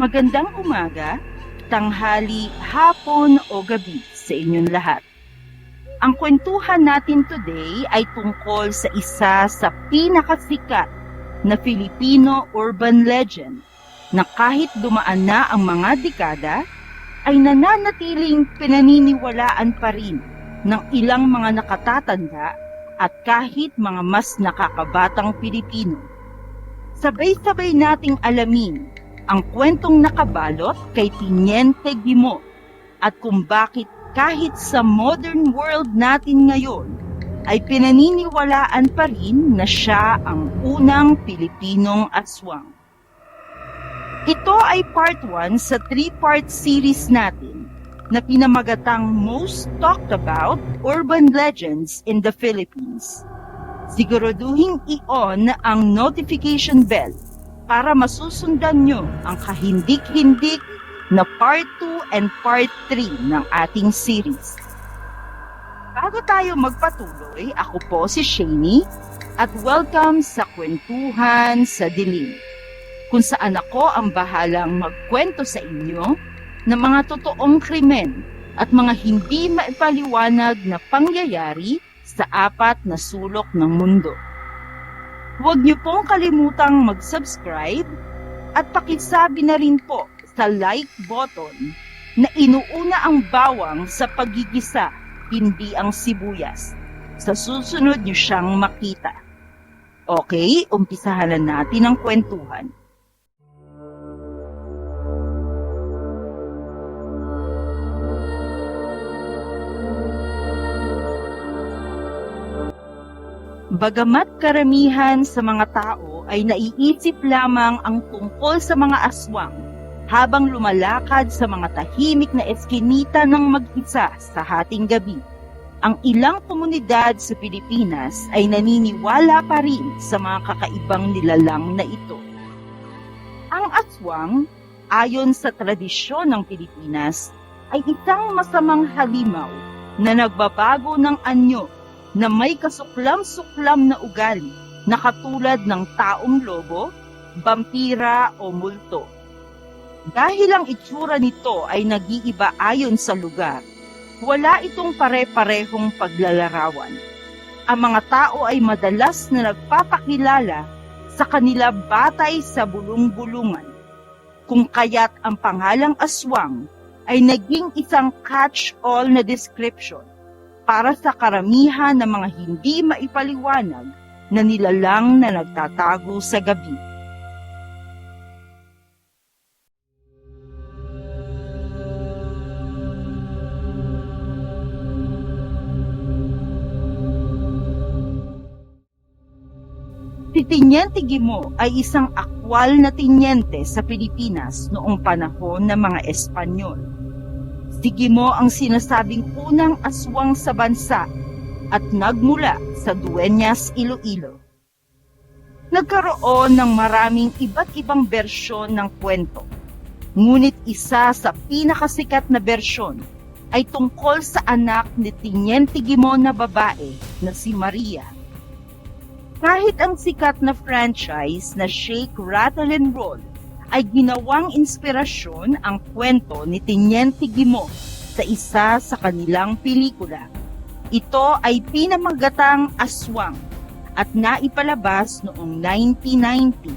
Magandang umaga, tanghali, hapon o gabi sa inyong lahat. Ang kwentuhan natin today ay tungkol sa isa sa pinakasikat na Filipino urban legend na kahit dumaan na ang mga dekada, ay nananatiling pinaniniwalaan pa rin ng ilang mga nakatatanda at kahit mga mas nakakabatang Pilipino. Sabay-sabay nating alamin ang kwentong nakabalot kay Tiniente Gimo at kung bakit kahit sa modern world natin ngayon ay pinaniniwalaan pa rin na siya ang unang Pilipinong aswang. Ito ay part 1 sa three-part series natin na pinamagatang Most Talked About Urban Legends in the Philippines. Siguraduhin i-on ang notification bell para masusundan nyo ang kahindik-hindik na part 2 and part 3 ng ating series. Bago tayo magpatuloy, ako po si Shani at welcome sa Kwentuhan sa Dilim kung saan ako ang bahalang magkwento sa inyo ng mga totoong krimen at mga hindi maipaliwanag na pangyayari sa apat na sulok ng mundo. Huwag niyo pong kalimutang mag-subscribe at pakisabi na rin po sa like button na inuuna ang bawang sa pagigisa, hindi ang sibuyas. Sa susunod niyo siyang makita. Okay, umpisahan na natin ang kwentuhan. Bagamat karamihan sa mga tao ay naiisip lamang ang tungkol sa mga aswang habang lumalakad sa mga tahimik na eskinita ng mag-isa sa hating gabi. Ang ilang komunidad sa Pilipinas ay naniniwala pa rin sa mga kakaibang nilalang na ito. Ang aswang, ayon sa tradisyon ng Pilipinas, ay isang masamang halimaw na nagbabago ng anyo na may kasuklam-suklam na ugali na katulad ng taong lobo, vampira o multo. Dahil ang itsura nito ay nag-iiba ayon sa lugar, wala itong pare-parehong paglalarawan. Ang mga tao ay madalas na nagpapakilala sa kanila batay sa bulong-bulungan. Kung kaya't ang pangalang aswang ay naging isang catch-all na description para sa karamihan ng mga hindi maipaliwanag na nilalang na nagtatago sa gabi. Si Tiniente Gimo ay isang akwal na tinyente sa Pilipinas noong panahon ng mga Espanyol. Si Gimo ang sinasabing unang aswang sa bansa at nagmula sa Dueñas, Iloilo. Nagkaroon ng maraming iba't ibang bersyon ng kwento. Ngunit isa sa pinakasikat na bersyon ay tungkol sa anak ni Tiniente Gimo na babae na si Maria. Kahit ang sikat na franchise na Shake, Rattle and Roll ay ginawang inspirasyon ang kwento ni Tiniente Gimo sa isa sa kanilang pelikula. Ito ay pinamagatang Aswang at naipalabas noong 1990.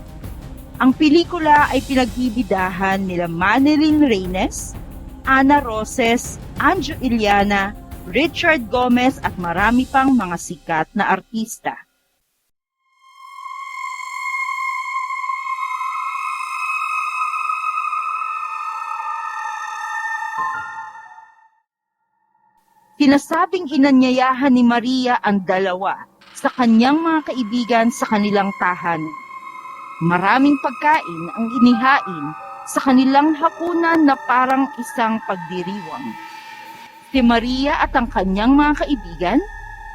Ang pelikula ay pinagbibidahan nila Manilyn Reynes, Ana Roses, Anjo Iliana, Richard Gomez at marami pang mga sikat na artista. Sinasabing inanyayahan ni Maria ang dalawa sa kanyang mga kaibigan sa kanilang tahanan. Maraming pagkain ang inihain sa kanilang hapunan na parang isang pagdiriwang. Si Maria at ang kanyang mga kaibigan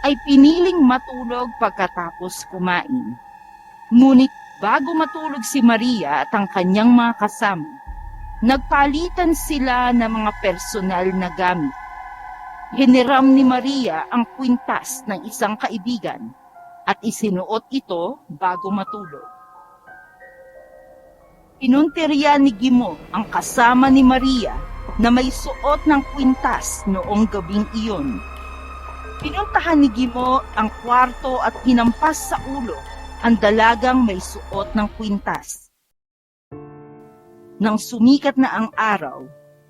ay piniling matulog pagkatapos kumain. Ngunit bago matulog si Maria at ang kanyang mga kasama, nagpalitan sila ng mga personal na gamit Hiniram ni Maria ang kwintas ng isang kaibigan at isinuot ito bago matulog. Pinuntirya ni Gimo ang kasama ni Maria na may suot ng kwintas noong gabing iyon. Pinuntahan ni Gimo ang kwarto at hinampas sa ulo ang dalagang may suot ng kwintas. Nang sumikat na ang araw,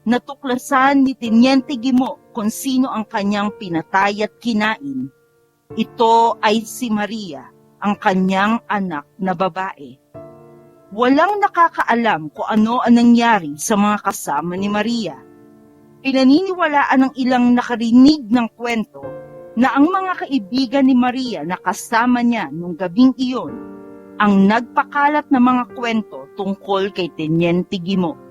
natuklasan ni Teniente Gimo kung sino ang kanyang pinatay at kinain. Ito ay si Maria, ang kanyang anak na babae. Walang nakakaalam kung ano ang nangyari sa mga kasama ni Maria. Pinaniniwalaan ng ilang nakarinig ng kwento na ang mga kaibigan ni Maria na kasama niya nung gabing iyon ang nagpakalat ng mga kwento tungkol kay Teniente Gimo.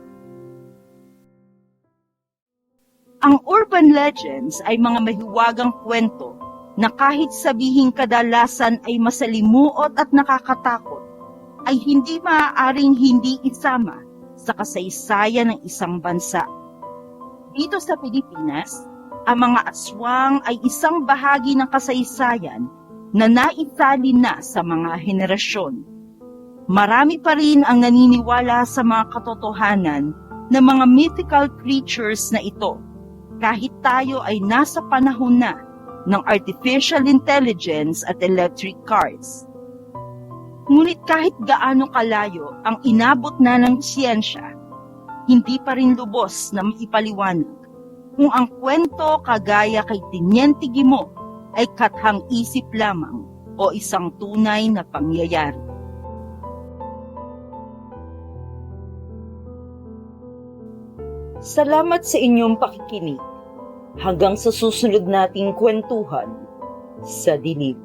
Ang urban legends ay mga mahiwagang kwento na kahit sabihin kadalasan ay masalimuot at nakakatakot, ay hindi maaaring hindi isama sa kasaysayan ng isang bansa. Dito sa Pilipinas, ang mga aswang ay isang bahagi ng kasaysayan na naitali na sa mga henerasyon. Marami pa rin ang naniniwala sa mga katotohanan ng mga mythical creatures na ito, kahit tayo ay nasa panahon na ng artificial intelligence at electric cars. Ngunit kahit gaano kalayo ang inabot na ng siyensya, hindi pa rin lubos na maipaliwanag kung ang kwento kagaya kay Tiniente Gimo ay kathang isip lamang o isang tunay na pangyayari. Salamat sa inyong pakikinig. Hanggang sa susunod nating kwentuhan sa dinig.